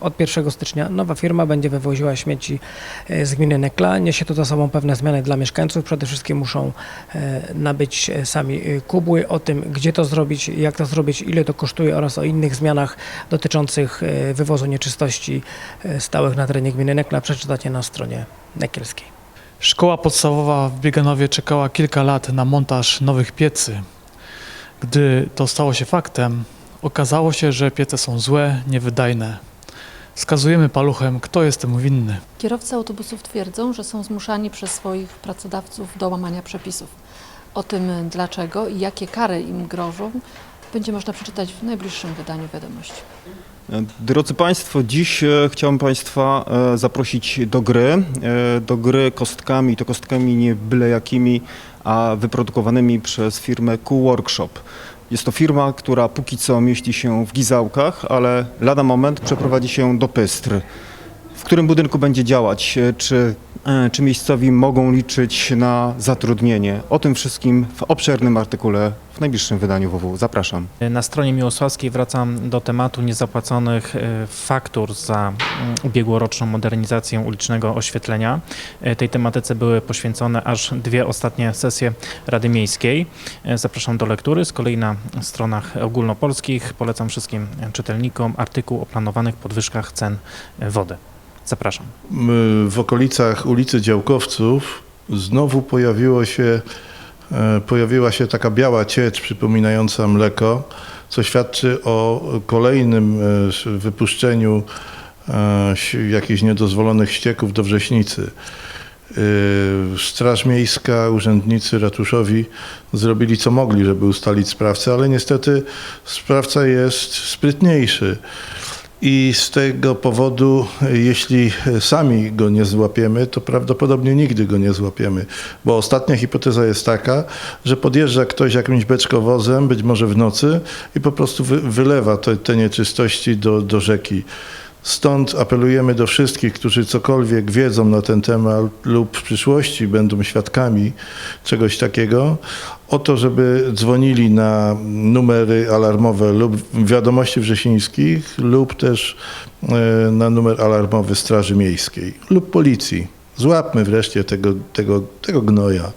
Od 1 stycznia nowa firma będzie wywoziła śmieci e, z gminy Nekla. Niesie to za sobą pewne zmiany dla mieszkańców. Przede wszystkim muszą e, nabyć e, sami kubły. O tym, gdzie to zrobić, jak to zrobić, ile to kosztuje oraz o innych zmianach dotyczących wywozu nieczystości stałych na terenie gminy Nekla przeczytacie na stronie nekielskiej. Szkoła podstawowa w Bieganowie czekała kilka lat na montaż nowych piecy. Gdy to stało się faktem, okazało się, że piece są złe, niewydajne. Skazujemy paluchem, kto jest temu winny. Kierowcy autobusów twierdzą, że są zmuszani przez swoich pracodawców do łamania przepisów. O tym dlaczego i jakie kary im grożą, będzie można przeczytać w najbliższym wydaniu wiadomości. Drodzy Państwo, dziś e, chciałbym Państwa e, zaprosić do gry. E, Do gry kostkami, to kostkami nie byle jakimi, a wyprodukowanymi przez firmę Q Workshop. Jest to firma, która póki co mieści się w Gizałkach, ale lada moment przeprowadzi się do Pystry. W którym budynku będzie działać? E, Czy, czy miejscowi mogą liczyć na zatrudnienie? O tym wszystkim w obszernym artykule w najbliższym wydaniu WW. Zapraszam. Na stronie Miłosławskiej wracam do tematu niezapłaconych e, faktur za mm, ubiegłoroczną modernizację ulicznego oświetlenia. E, Tej tematyce były poświęcone aż dwie ostatnie sesje Rady Miejskiej. E, Zapraszam do lektury. Z kolei na stronach ogólnopolskich polecam wszystkim czytelnikom artykuł o planowanych podwyżkach cen e, wody. Zapraszam. w okolicach ulicy Działkowców znowu pojawiło się, e, pojawiła się taka biała ciecz przypominająca mleko, co świadczy o kolejnym e, wypuszczeniu e, jakichś niedozwolonych ścieków do wrześnicy. Straż Miejska, urzędnicy ratuszowi zrobili co mogli, żeby ustalić sprawcę, ale niestety sprawca jest sprytniejszy. I z tego powodu, jeśli sami go nie złapiemy, to prawdopodobnie nigdy go nie złapiemy. Bo ostatnia hipoteza jest taka, że podjeżdża ktoś jakimś beczkowozem, być może w nocy, i po prostu wy, wylewa te, te nieczystości do, do rzeki. Stąd apelujemy do wszystkich, którzy cokolwiek wiedzą na ten temat lub w przyszłości będą świadkami czegoś takiego, o to, żeby dzwonili na numery alarmowe lub wiadomości wrzesińskich lub też e, na numer alarmowy Straży Miejskiej lub Policji. Złapmy wreszcie tego, tego, tego gnoja.